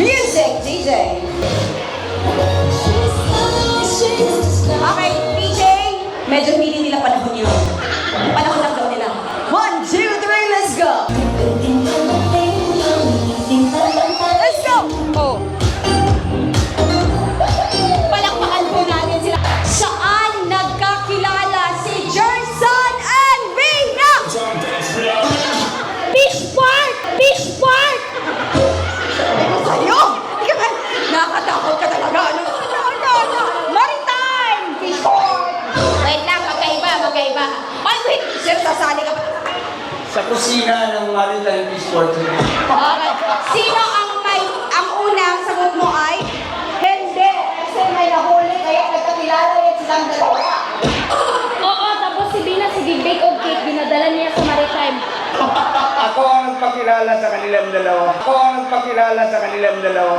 Music, DJ. Okay, DJ. Medyo hindi nila panahon yun. Panahon lang Sir, sasali ka pa. Sa kusina ng Maritime Sport. Okay. Sino ang may, ang unang sagot mo ay? Hindi. Kasi may nahuli, kaya nagkakilala yan silang dalawa. Oo, tapos si Bina, sige, bake of cake, dinadala niya sa Maritime. Ako ang nagpakilala sa kanilang dalawa. Ako ang nagpakilala sa kanilang dalawa.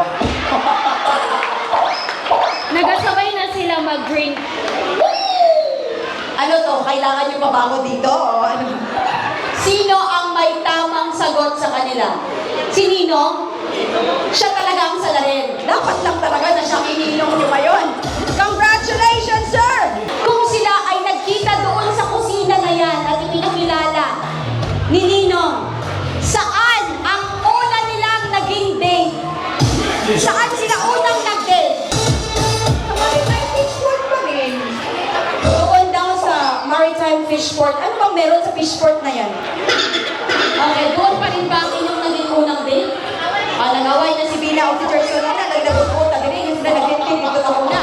Nagasabay na sila mag-drink. Ano to? Kailangan nyo mabango dito? Ano? Sino ang may tamang sagot sa kanila? Si Ninong? Siya talaga ang salarin. Dapat lang talaga na siya kininong nyo ngayon. Fishport. Ano bang meron sa Fishport na yan? Okay, doon pa rin ba ang inyong naging unang date? Ah, nangaway na si Bina o si Jerson na nagdagot ko, tagarin yung sila nag-date dito sa una.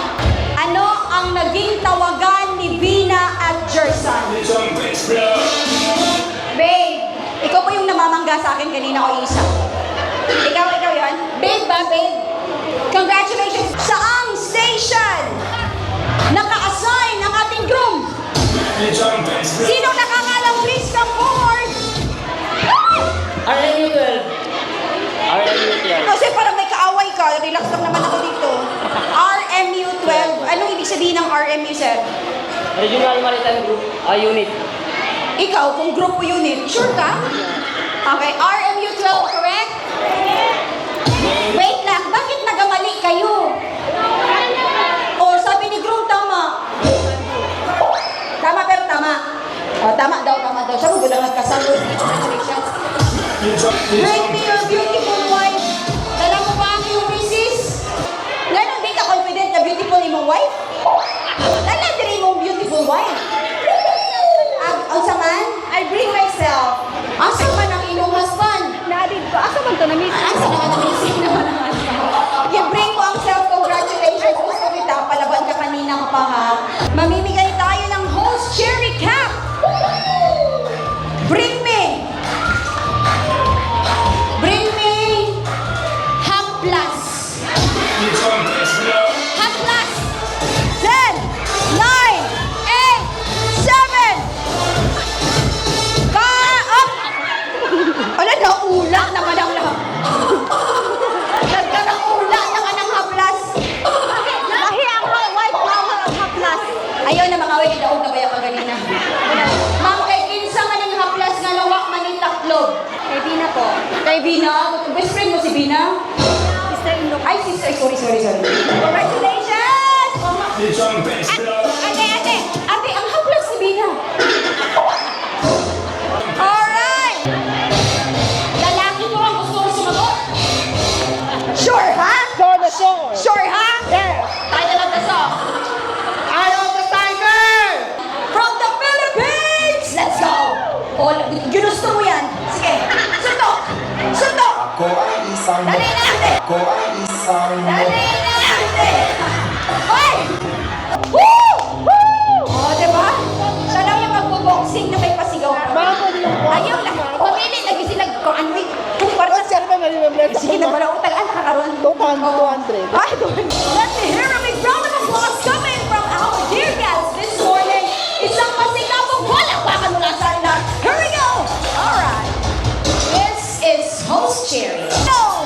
Ano ang naging tawagan ni Bina at Jerson? Babe, ikaw pa yung namamangga sa akin kanina o isa. Ikaw, ikaw yan? Babe ba, babe? Congratulations! Sino nakangalang please come forward? RMU 12. RMU 12. Kasi parang may kaaway ka, relax lang naman ako dito. RMU 12. Anong ibig sabihin ng RMU, sir? Regional Maritime Group ah, Unit. Ikaw, kung group o unit, sure ka? Okay, RMU tama daw, tama daw. Sabi ko lang nagkasalo. Congratulations. Bring me your beautiful wife. Dala mo ba ang iyong misis? Ganon di ka confident na beautiful imong wife? Dala din imong beautiful wife. Ang ang saman, I bring myself. Asa man ang imong husband? Nadid ko, asa man to na miss? Asa na misis naman ang husband? You bring mo ang self congratulations. Gusto kita, palaban ka kanina ka pa ha. Mamimigay sorry, sorry. Congratulations! Ate, ate, ate, ang haplas ni Bina. Alright! Lalaki ko ang gusto ko sumagot. Sure, ha? Sure na sure! Sure, ha? Yes! Tayo lang na song. Eye of the Tiger! From the Philippines! Let's go! Oh, ginusto mo yan. Sige, suntok! Suntok! Ako ay isang Dali na! Ako ay isang 200. Ay, 200. Let me hear a big round of applause coming from our dear guests this morning. Isang masikapong palakpakan mula sa inyo. Here we go. All right. This is host cheering. No.